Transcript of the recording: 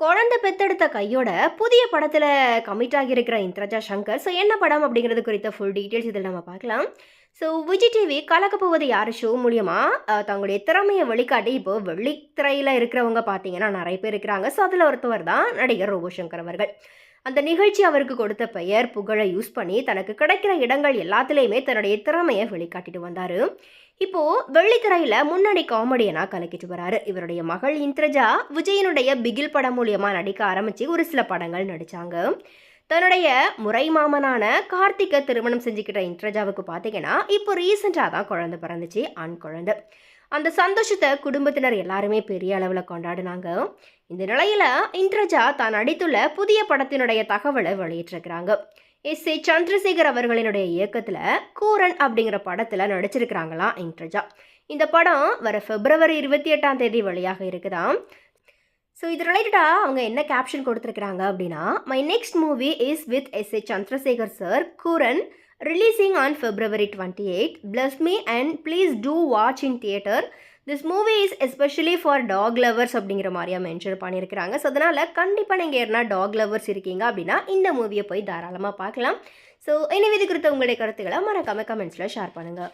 குழந்தை பெத்தெடுத்த கையோட புதிய படத்தில் கமிட் ஆகியிருக்கிற இந்திரஜா சங்கர். ஸோ என்ன படம் அப்படிங்கிறது குறித்த ஃபுல் டீட்டெயில்ஸ் இதில் நம்ம பார்க்கலாம். ஸோ விஜய் டிவி கலக்கப்போவது யார்? ஷோ மூலியமாக தங்களுடைய திறமையை வெளிக்காட்டி இப்போ வெள்ளித்திரையில் இருக்கிறவங்க பார்த்தீங்கன்னா நிறைய பேர் இருக்கிறாங்க. ஸோ அதில் ஒருத்தவர் தான் நடிகர் ரோபோ சங்கர் அவர்கள். அந்த நிகழ்ச்சி அவருக்கு கொடுத்த பெயர் புகழை யூஸ் பண்ணி தனக்கு கிடைக்கிற இடங்கள் எல்லாத்துலேயுமே தன்னுடைய திறமையை வெளிக்காட்டிட்டு வந்தார். இப்போது வெள்ளித்திரையில் முன்னணி காமெடியனாக கலக்கிட்டு வராரு. இவருடைய மகள் இந்திரஜா விஜயனுடைய பிகில் படம் மூலியமாக நடிக்க ஆரம்பித்து ஒரு சில படங்கள் நடித்தாங்க தன்னுடைய முறை மாமனான கார்த்திகை திருமணம் செஞ்சுக்கிட்ட இன்ட்ரஜாவுக்கு பார்த்தீங்கன்னா இப்போ ரீசெண்டாக தான் குழந்தை பிறந்துச்சு ஆண் குழந்தை. அந்த சந்தோஷத்தை குடும்பத்தினர் எல்லாருமே பெரிய அளவில் கொண்டாடினாங்க. இந்த நிலையில் இன்ட்ரஜா தான் நடித்துள்ள புதிய படத்தினுடைய தகவலை வெளியிட்டிருக்கிறாங்க. எஸ். ஏ. சந்திரசேகர் அவர்களினுடைய இயக்கத்தில் கூரன் அப்படிங்கிற படத்தில் நடிச்சிருக்கிறாங்களாம் இன்ட்ரஜா. இந்த படம் வர பிப்ரவரி இருபத்தி எட்டாம் தேதி வழியாக இருக்குதாம். ஸோ இது ரிலேட்டடாக அவங்க என்ன கேப்ஷன் கொடுத்துருக்குறாங்க அப்படின்னா my next movie is with S A Chandrasekhar sir Curran releasing on February twenty eight bless me and please do watch in theatre this movie is especially for dog lovers அப்படிங்கிற மாதிரியா mention பண்ணியிருக்கிறாங்க. So அதனால் கண்டிப்பாக நீங்கள் யாருனா talk lovers இருக்கீங்க அப்படின்னா இந்த மூவியை போய் தாராளமாக பார்க்கலாம். ஸோ எனவே இது குறித்த உங்களுடைய கருத்துக்களை மறக்காம கமெண்ட்ஸில் ஷேர் பண்ணுங்கள்